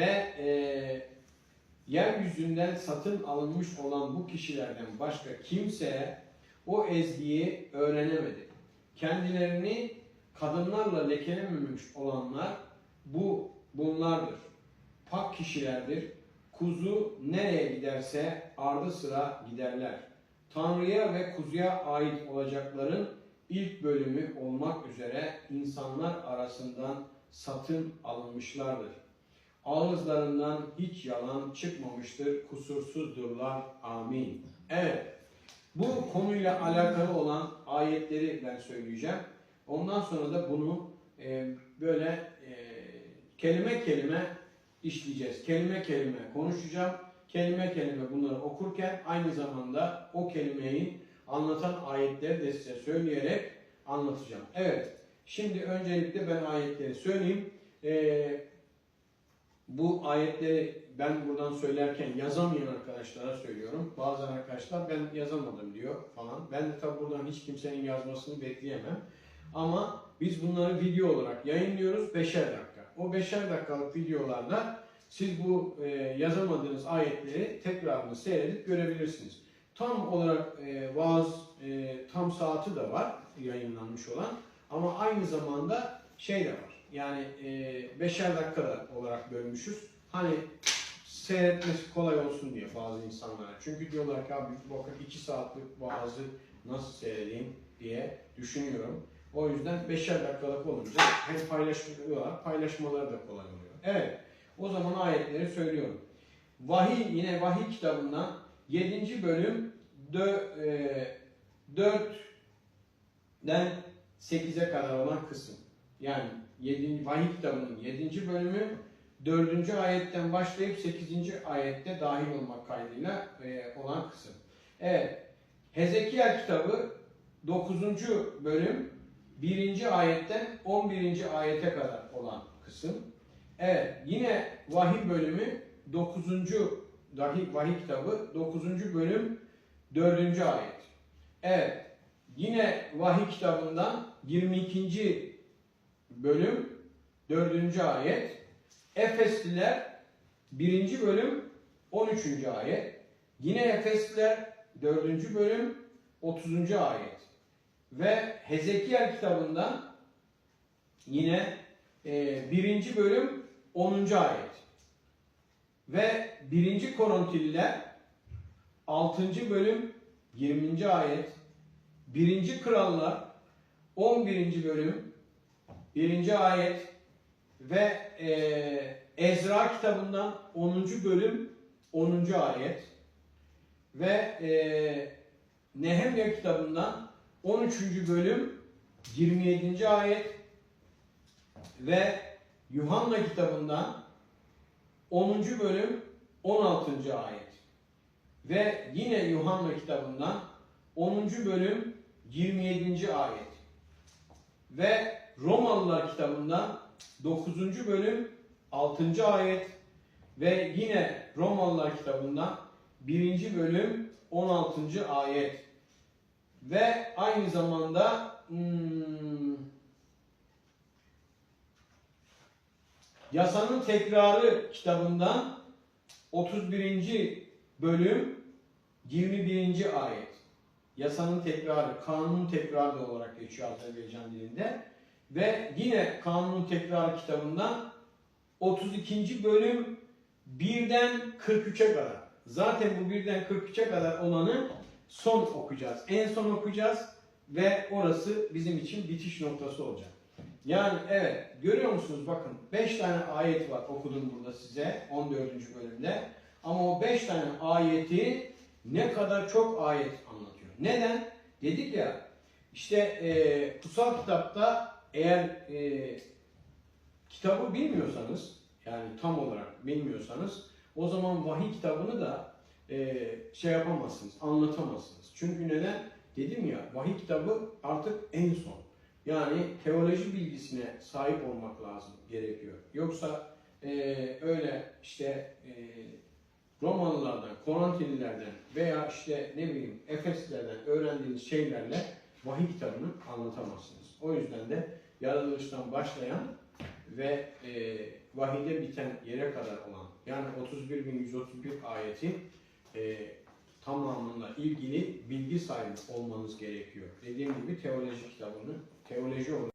ve e, yeryüzünden satın alınmış olan bu kişilerden başka kimse o ezgiyi öğrenemedi. Kendilerini kadınlarla lekelememiş olanlar bu bunlardır. Pak kişilerdir. Kuzu nereye giderse ardı sıra giderler. Tanrı'ya ve kuzuya ait olacakların ilk bölümü olmak üzere insanlar arasından satın alınmışlardır. Ağızlarından hiç yalan çıkmamıştır, kusursuzdurlar. Amin. Evet, bu konuyla alakalı olan ayetleri ben söyleyeceğim. Ondan sonra da bunu e, böyle e, kelime kelime işleyeceğiz. Kelime kelime konuşacağım. Kelime kelime bunları okurken aynı zamanda o kelimeyi anlatan ayetleri de size söyleyerek anlatacağım. Evet, şimdi öncelikle ben ayetleri söyleyeyim. Ee, bu ayetleri ben buradan söylerken yazamayan arkadaşlara söylüyorum. Bazı arkadaşlar ben yazamadım diyor falan. Ben de tabi buradan hiç kimsenin yazmasını bekleyemem. Ama biz bunları video olarak yayınlıyoruz 5'er dakika. O 5'er dakikalık videolarda siz bu e, yazamadığınız ayetleri tekrarını seyredip görebilirsiniz. Tam olarak e, vaaz e, tam saati de var yayınlanmış olan ama aynı zamanda şey de var. Yani e, beşer dakika olarak bölmüşüz. Hani seyretmesi kolay olsun diye bazı insanlara. Çünkü diyorlar ki abi bakın iki saatlik vaazı nasıl seyredeyim diye düşünüyorum. O yüzden beşer dakikalık olunca hem paylaşıyorlar, paylaşmaları da kolay oluyor. Evet, o zaman ayetleri söylüyorum. Vahiy, yine vahiy kitabından 7. bölüm dö, e, 4'den 8'e kadar olan kısım. Yani 7. vahiy kitabının 7. bölümü 4. ayetten başlayıp 8. ayette dahil olmak kaydıyla e, olan kısım. Evet, Hezekiel kitabı 9. bölüm 1. ayetten 11. ayete kadar olan kısım. Evet, yine vahiy bölümü 9. Vahiy, vahiy kitabı 9. bölüm 4. ayet. Evet, yine vahiy kitabından 22. bölüm 4. ayet. Efesliler 1. bölüm 13. ayet. Yine Efesliler 4. bölüm 30. ayet. Ve Hezekiel kitabından yine e, 1. bölüm 10. ayet. Ve 1. Korontililer 6. bölüm 20. ayet. 1. Krallar 11. bölüm 1. ayet ve e, Ezra kitabından 10. bölüm 10. ayet ve e, Nehemya kitabından 13. bölüm 27. ayet ve Yuhanna kitabından 10. bölüm 16. ayet ve yine Yuhanna kitabından 10. bölüm 27. ayet ve Romalılar kitabından 9. bölüm 6. ayet ve yine Romalılar kitabından 1. bölüm 16. ayet ve aynı zamanda hmm, Yasanın Tekrarı kitabından 31. bölüm 21. ayet. Yasanın tekrarı, kanunun tekrarı da olarak geçiyor Azerbaycan dilinde. Ve yine kanunun tekrarı kitabından 32. bölüm 1'den 43'e kadar. Zaten bu 1'den 43'e kadar olanı son okuyacağız. En son okuyacağız ve orası bizim için bitiş noktası olacak. Yani evet görüyor musunuz bakın 5 tane ayet var okudum burada size 14. bölümde. Ama o 5 tane ayeti ne kadar çok ayet anlatıyor. Neden? Dedik ya işte e, kutsal kitapta eğer e, kitabı bilmiyorsanız yani tam olarak bilmiyorsanız o zaman vahiy kitabını da e, şey yapamazsınız, anlatamazsınız. Çünkü neden? Dedim ya vahiy kitabı artık en son. Yani teoloji bilgisine sahip olmak lazım gerekiyor. Yoksa e, öyle işte e, Romalılardan, Korantililerden veya işte ne bileyim Efeslilerden öğrendiğiniz şeylerle vahiy kitabını anlatamazsınız. O yüzden de yaratılıştan başlayan ve e, vahide biten yere kadar olan yani 31.131 ayetin e, tamamıyla ilgili bilgi sahibi olmanız gerekiyor. Dediğim gibi teoloji kitabını teoloji olarak